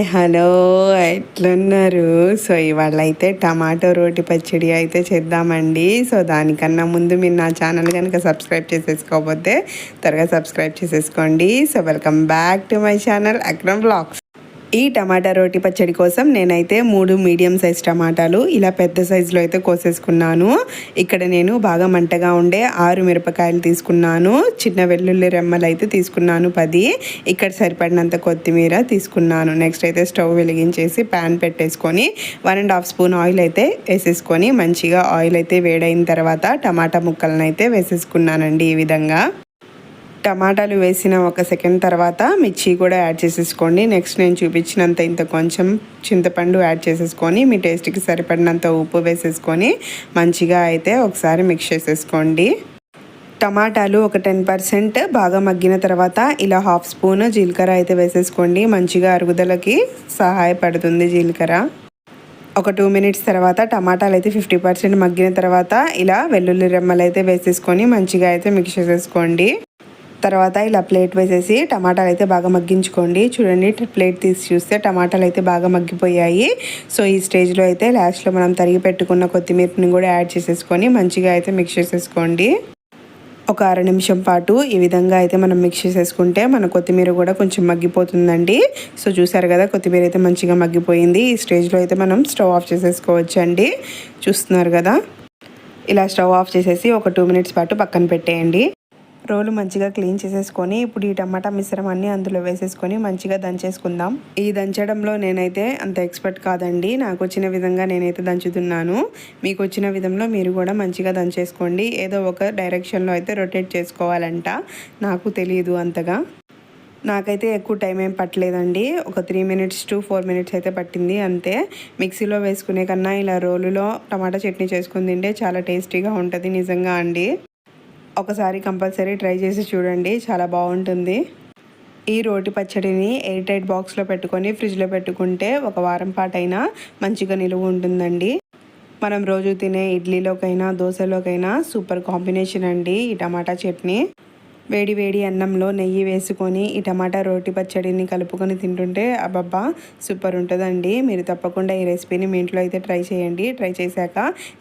Hi hello ఎట్లున్నారు? So ఇవాళ అయితే టమాటో రోటి పచ్చడి అయితే చేద్దామండి. సో దానికన్నా ముందు మీరు నా ఛానల్ కనుక సబ్స్క్రైబ్ చేసేసుకోకపోతే త్వరగా సబ్స్క్రైబ్ చేసేసుకోండి. So welcome back to my channel Akram blogs. ఈ టమాటా రోటి పచ్చడి కోసం నేనైతే మూడు మీడియం సైజ్ టమాటాలు ఇలా పెద్ద సైజులో అయితే కోసేసుకున్నాను. ఇక్కడ నేను బాగా మంటగా ఉండే ఆరు మిరపకాయలు తీసుకున్నాను. చిన్న వెల్లుల్లి రెమ్మలు అయితే తీసుకున్నాను పది. ఇక్కడ సరిపడినంత కొత్తిమీర తీసుకున్నాను. నెక్స్ట్ అయితే స్టవ్ వెలిగించేసి ప్యాన్ పెట్టేసుకొని one and half spoon oil అయితే వేసేసుకొని మంచిగా ఆయిల్ అయితే వేడైన తర్వాత టమాటా ముక్కలను అయితే వేసేసుకున్నానండి ఈ విధంగా. టమాటాలు వేసిన ఒక సెకండ్ తర్వాత మిర్చి కూడా యాడ్ చేసేసుకోండి. నెక్స్ట్ నేను చూపించినంత ఇంత కొంచెం చింతపండు యాడ్ చేసేసుకొని మీ టేస్ట్కి సరిపడినంత ఉప్పు వేసేసుకొని మంచిగా అయితే ఒకసారి మిక్స్ చేసేసుకోండి. టమాటాలు ఒక టెన్ పర్సెంట్ బాగా మగ్గిన తర్వాత ఇలా హాఫ్ స్పూన్ జీలకర్ర అయితే వేసేసుకోండి. మంచిగా అరుగుదలకి సహాయపడుతుంది జీలకర్ర. ఒక టూ మినిట్స్ తర్వాత టమాటాలు అయితే ఫిఫ్టీ పర్సెంట్ మగ్గిన తర్వాత ఇలా వెల్లుల్లి రెమ్మలు అయితే వేసేసుకొని మంచిగా అయితే మిక్స్ చేసేసుకోండి. తర్వాత ఇలా ప్లేట్ వేసేసి టమాటాలు అయితే బాగా మగ్గించుకోండి. చూడండి ప్లేట్ తీసి చూస్తే టమాటాలు అయితే బాగా మగ్గిపోయాయి. సో ఈ స్టేజ్లో అయితే లాస్ట్లో మనం తరిగి పెట్టుకున్న కొత్తిమీరని కూడా యాడ్ చేసేసుకొని మంచిగా అయితే మిక్స్ చేసేసుకోండి. ఒక అర నిమిషం పాటు ఈ విధంగా అయితే మనం మిక్స్ చేసేసుకుంటే మన కొత్తిమీర కూడా కొంచెం మగ్గిపోతుందండి. సో చూసారు కదా కొత్తిమీర అయితే మంచిగా మగ్గిపోయింది. ఈ స్టేజ్లో అయితే మనం స్టవ్ ఆఫ్ చేసేసుకోవచ్చండి. చూస్తున్నారు కదా? ఇలా స్టవ్ ఆఫ్ చేసేసి ఒక టూ మినిట్స్ పాటు పక్కన పెట్టేయండి. రోలు మంచిగా క్లీన్ చేసేసుకొని ఇప్పుడు ఈ టమాటా మిశ్రమాన్ని అందులో వేసేసుకొని మంచిగా దంచేసుకుందాం. ఈ దంచడంలో నేనైతే అంత ఎక్స్పర్ట్ కాదండి. నాకు వచ్చిన విధంగా నేనైతే దంచుతున్నాను. మీకు వచ్చిన విధంలో మీరు కూడా మంచిగా దంచేసుకోండి. ఏదో ఒక డైరెక్షన్లో అయితే రొటేట్ చేసుకోవాలంట. నాకు తెలియదు అంతగా. నాకైతే ఎక్కువ టైం ఏం పట్టలేదండి. ఒక three minutes to four minutes అయితే పట్టింది అంతే. మిక్సీలో వేసుకునే కన్నా ఇలా రోలులో టమాటా చట్నీ చేసుకుని తింటే చాలా టేస్టీగా ఉంటుంది నిజంగా అండి. ఒకసారి కంపల్సరీ ట్రై చేసి చూడండి. చాలా బాగుంటుంది. ఈ రోటి పచ్చడిని ఎయిర్ టైట్ బాక్స్లో పెట్టుకొని ఫ్రిడ్జ్లో పెట్టుకుంటే ఒక వారం పాటైనా మంచిగా నిలువ ఉంటుందండి. మనం రోజు తినే ఇడ్లీలోకైనా దోశలోకైనా సూపర్ కాంబినేషన్ అండి ఈ టమాటా చట్నీ. వేడి వేడి అన్నంలో నెయ్యి వేసుకొని ఈ టమాటా రోటి పచ్చడిని కలుపుకొని తింటుంటే అబ్బబ్బా సూపర్ ఉంటుందండి. మీరు తప్పకుండా ఈ రెసిపీని మీ ఇంట్లో అయితే ట్రై చేయండి. ట్రై చేశాక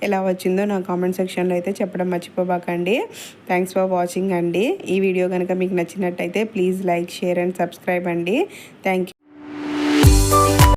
ఎలా వచ్చిందో నా కామెంట్ సెక్షన్లో అయితే చెప్పడం మర్చిపోబాకండి. థ్యాంక్స్ ఫర్ వాచింగ్ అండి. ఈ వీడియో కనుక మీకు నచ్చినట్టయితే please like share and subscribe అండి. థ్యాంక్